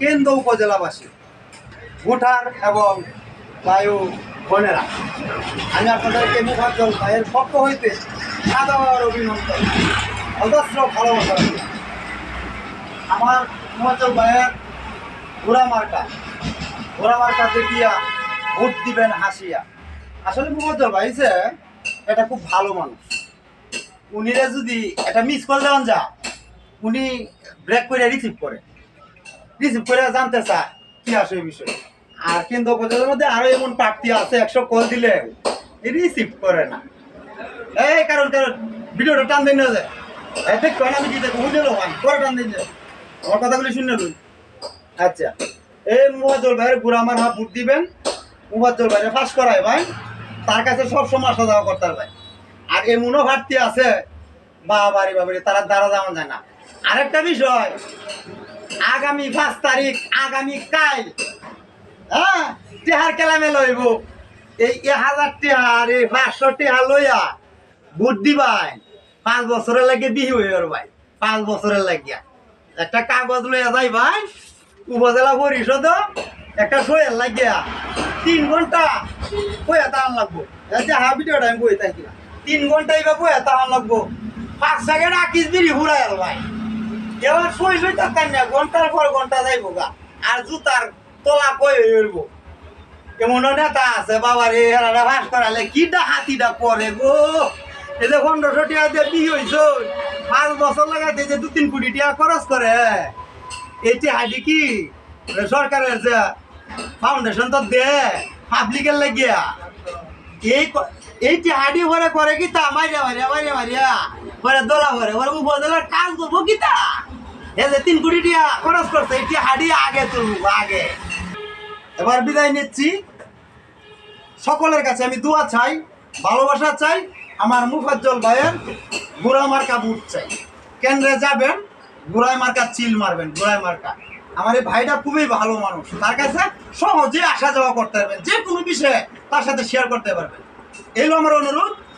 কেন্দ্র উপজেলাবাসী ভুটান এবং বায়ু বোনেরা, আমি আপনাদেরকে মুখার্জল ভাইয়ের পক্ষ হইতে সাদর অভিনন্দন, অজস্র ভালোবাসা আমার মুখার্জল ভাইয়ের ঘোড়া মার্কা ঘোড়া মার্কা দেখিয়া ভোট দিবেন হাসিয়া। আসলে মুখার্জল ভাই যে, এটা খুব ভালো মানুষ। উনিরা যদি এটা মিস কল দেওয়ান যা। উনি ব্রেক করে রিসিভ করে। রিসিভ করে জানতে চায় কি আসে এই বিষয়ে। আর কিন্তু উপজেলার মধ্যে আরও এমন প্রার্থী আছে, একশো কল দিলে রিসিভ করে না। এই কারণ কারণ, ভিডিওটা টান দিন না যায় ঠিক না আমি কি দেখো শুনে লো ভাই, পরে টান দিন আমার কথাগুলি শুনে লুন আচ্ছা এই মুহাজ্জল ভাইয়ের গুড়া আমার হাত ভোট দিবেন। মুহাজ্জল ভাইয়ের ফাঁস করায় ভাই। তার কাছে সব সময় আসা যাওয়া করতে ভাই। আর এমনও ঘাটতি আছে বাবারে বাবারে তারা দ্বারা যাওয়া যায় না। আরেকটা বিষয়। আগামী পাঁচ তারিখ, আগামী কাল হ্যাঁ টেহার কেলামে লইব। এই হাজার টেহার এই পাঁচশো টেহা লইয়া ভোট দিবাই। পাঁচ বছরের লাগে বিহি হয়ে ওর ভাই, পাঁচ বছরের লাগিয়া। একটা কাগজ লইয়া যাই ভাই, উপজেলা পরিষদ একটা সইয়ের লাগিয়া তিন ঘণ্টা বইয়া তাহান লাগবো। হা ভিডিওটা আমি বই থাকি তিন ঘণ্টা এবার বইয়া তাহান লাগবো। পাঁচ সেকেন্ড আকিস বিড়ি আর ভাই। এবার সই সই থাকার না ঘণ্টার পর ঘণ্টা যাইবো গা। আর জুতার তলা কই হইব এমন নেতা আছে, বাবা রে হেরারা ভাস করালে কিটা হাতিটা করে গো? এই যে পনেরোশো টাকা দিয়ে বিয়ে হইছ? পাঁচ বছর লাগাইতে যে দু তিন কোটি টাকা খরচ করে। এটি হাঁটি কি? সরকারের যে ফাউন্ডেশন তো দে পাবলিকের লাগিয়া। এই ক- এই হাঁটি ভরে করে কি তা? মারিয়া মারিয়া মারিয়া মারিয়া পরে দোলা ভরে ওর উপজেলার কাজ করব কি তা যে তিন কোটি টাকা খরচ করছে এটি হাঁটি আগে তুলবো, আগে। এবার বিদায় নিচ্ছি। সকলের কাছে আমি দোয়া চাই, ভালোবাসা চাই, আমার মুফাজ্জল ভাইয়ের গুড়া মার্কা বুট চাই। কেন্দ্রে যাবেন গুড়াই মার্কা চিল মারবেন গুড়াই মার্কা। আমার এই ভাইটা খুবই ভালো মানুষ, তার কাছে সহজে আসা যাওয়া করতে পারবেন, যে কোনো বিষয়ে তার সাথে শেয়ার করতে পারবেন। এই আমার অনুরোধ